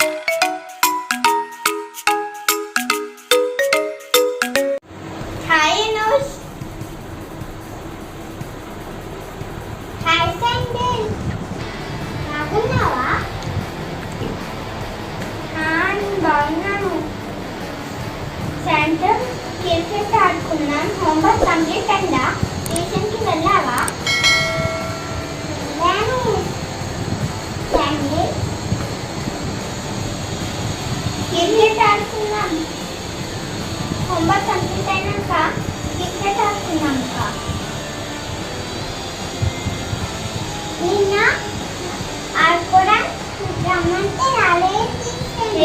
you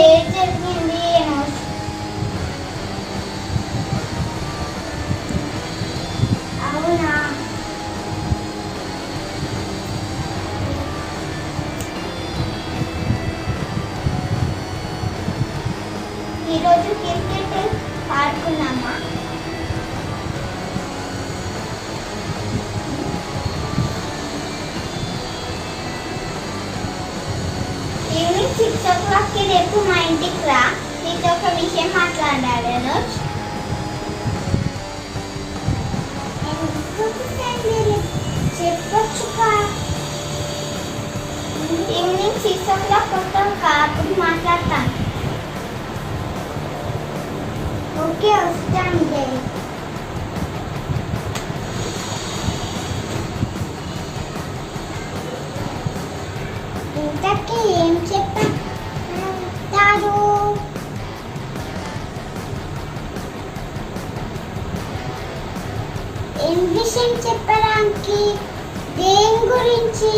ఏం జరిగింది ఏమో అవునా ఈరోజు క్రికెట్ ఆడుకున్నామా? ఈవినింగ్ రేపు మా ఇంటికి రా నీతో ఒక విషయం మాట్లాడాలి అనుజ్ చెప్పొచ్చు ఈవినింగ్ సిక్స్ ఓ క్లాక్ వస్తాం అప్పుడు మాట్లాడతాను ఓకే వస్తాం జై ఇంతకీ నుంచి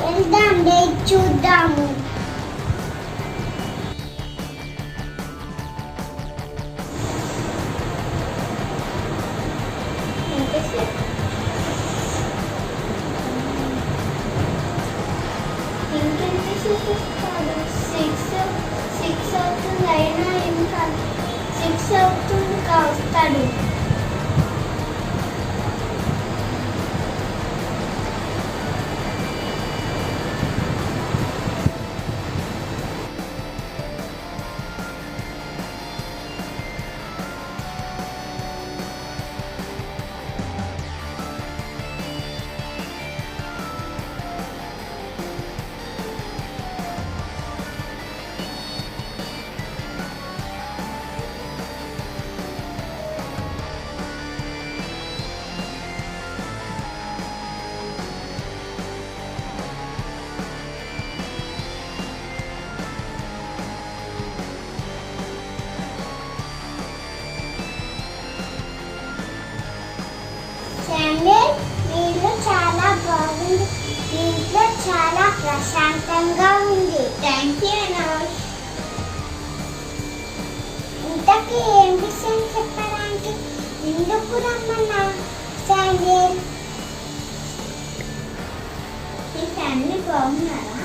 వెళ్దాం డేట్ చూద్దాము. సిక్స్ సిక్స్ అవుతుంది అయినా ఏం కాదు సిక్స్ అవుతుంది కా ఇంట్లో చాలా బాగుంది. ఇంట్లో చాలా ప్రశాంతంగా ఉంది. థ్యాంక్ యూ అనౌష్ ఇంతకీ ఏం విషయం చెప్పడానికి ఎందుకు రమ్మన్నా శాండల్ మీ ఫ్యామిలీ బాగున్నారా?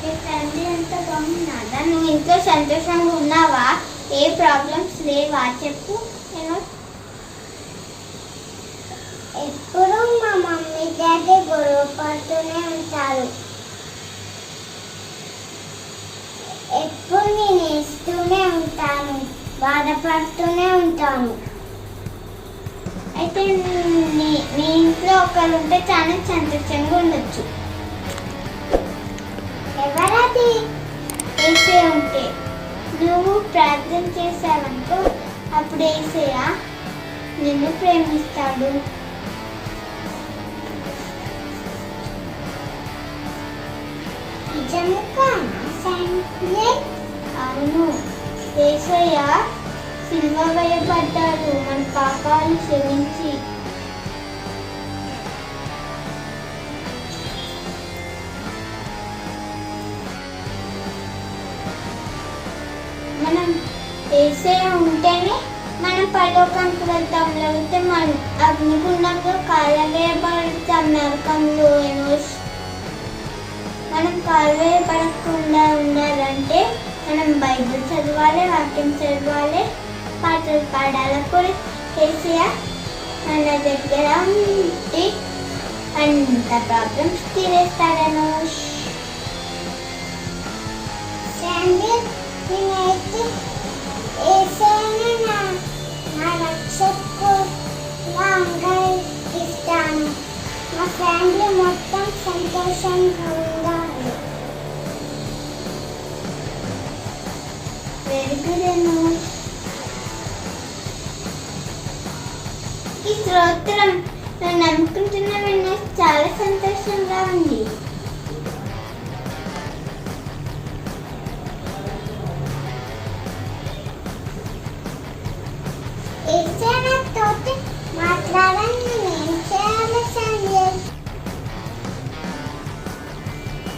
మీ ఫ్యామిలీ అంతా బాగున్నారా? నువ్వు ఇంట్లో సంతోషంగా ఉన్నావా? ఏ ప్రాబ్లమ్స్ లేవా? చెప్పు నేను ఎప్పుడు మా మమ్మీ డాడీ గొడవ పడుతూనే ఉంటారు. ఎప్పుడు నేను ఇస్తూనే ఉంటాను బాధపడుతూనే ఉంటాను. అయితే నీ నీ ఇంట్లో ఒకరు ఉంటే చాలా సంతోషంగా ఉండొచ్చు. ఎవరది? వేసే ఉంటే. నువ్వు ప్రార్థన చేసావనుకో అప్పుడు వేసేయా నిన్ను ప్రేమిస్తాడు. అవును ఏసయ్య సిల్వ వేయబడ్డాడు మన పాపాలు క్షమించి మనం ఏసయ్య ఉంటేనే మనం పరలోకానికి వెళ్తాం లేకపోతే మనం అగ్నిగుండంలో కాలవేయబడతాం నరకంలో ఏమో మనం పడకుండా ఉండాలంటే మనం బైబిల్ చదవాలి వాక్యం చదవాలి పాటలు పాడాలి. అప్పుడు కేసీఆర్ మన దగ్గర ఉండి అంత ప్రాబ్లమ్స్ తీరేస్తాడనోష్ నేనైతే ఏసైనా నా నా రక్షకు ఇస్తాను. మా ఫ్యామిలీ మొత్తం సంతోషంగా స్తోత్రం నేను అనుకుంటున్న చాలా సంతోషంగా ఉంది.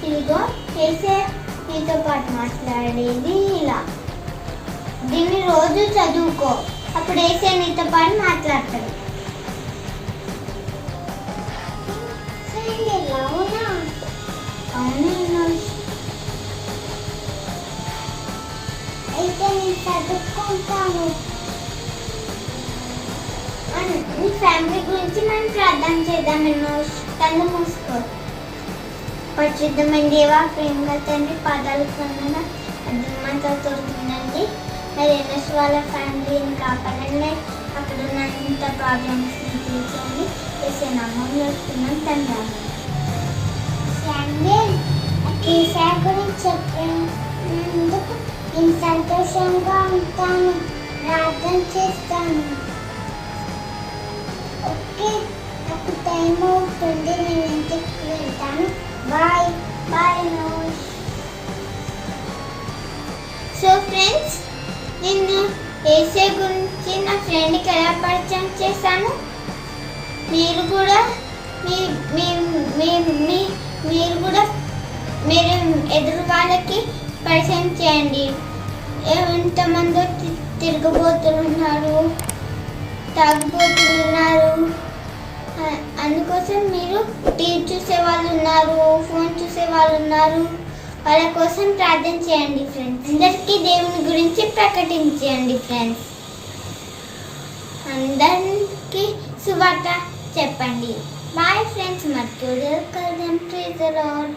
ఇదిగో చేసే నీతో పాటు మాట్లాడేది ఇలా దీన్ని రోజు చదువుకో. అప్పుడు వేసే నీతో పాటు మాట్లాడతాడు. అయితే నేను చదువుకుంటాను మన- ఫ్యామిలీ గురించి మనం ప్రార్థన చేద్దాం ఎన్నో కళ్ళు మూసుకో పరిశుద్ధమైన దేవా ప్రేమగా తండ్రి పాదాలు పొందిన అర్థమంతా తోడుతుందండి మరి ఎన్ఎస్ వాళ్ళ ఫ్యామిలీని కాపాడండి అక్కడ ఉన్నంత ప్రాబ్లమ్స్ తీర్చండి చేసే నమ్మంలో వస్తున్నాం తండ్రి. ఫ్యామిలీ గురించి చెప్పినందుకు నేను సంతోషంగా ఉంటాను. ప్రార్థన చేస్తాను. ఓకే నాకు టైం అవుతుంది నేను ఇంటికి వెళ్తాను. బాయ్ బాయ్ సో ఫ్రెండ్స్ నేను ఏసే గురించి నా ఫ్రెండ్కి ఎలా పరిచయం చేశాను? మీరు కూడా మీ మీ మీ మీ మీరు కూడా మీరు ఎదురు వాళ్ళకి పరిచయం చేయండి. ఎంతమంది తి- తిరగబోతులు అందుకోసం మీరు టీవీ చూసే వాళ్ళు ఉన్నారు ఫోన్ చూసే వాళ్ళు ఉన్నారు. వాళ్ళ కోసం ప్రార్థన చేయండి ఫ్రెండ్స్. అందరికీ దేవుని గురించి ప్రకటించండి ఫ్రెండ్స్. అందరికీ సువార్త చెప్పండి. బాయ్ ఫ్రెండ్స్ మర్క్యూరియల్ కల్దం ప్లీజ్ లాడ్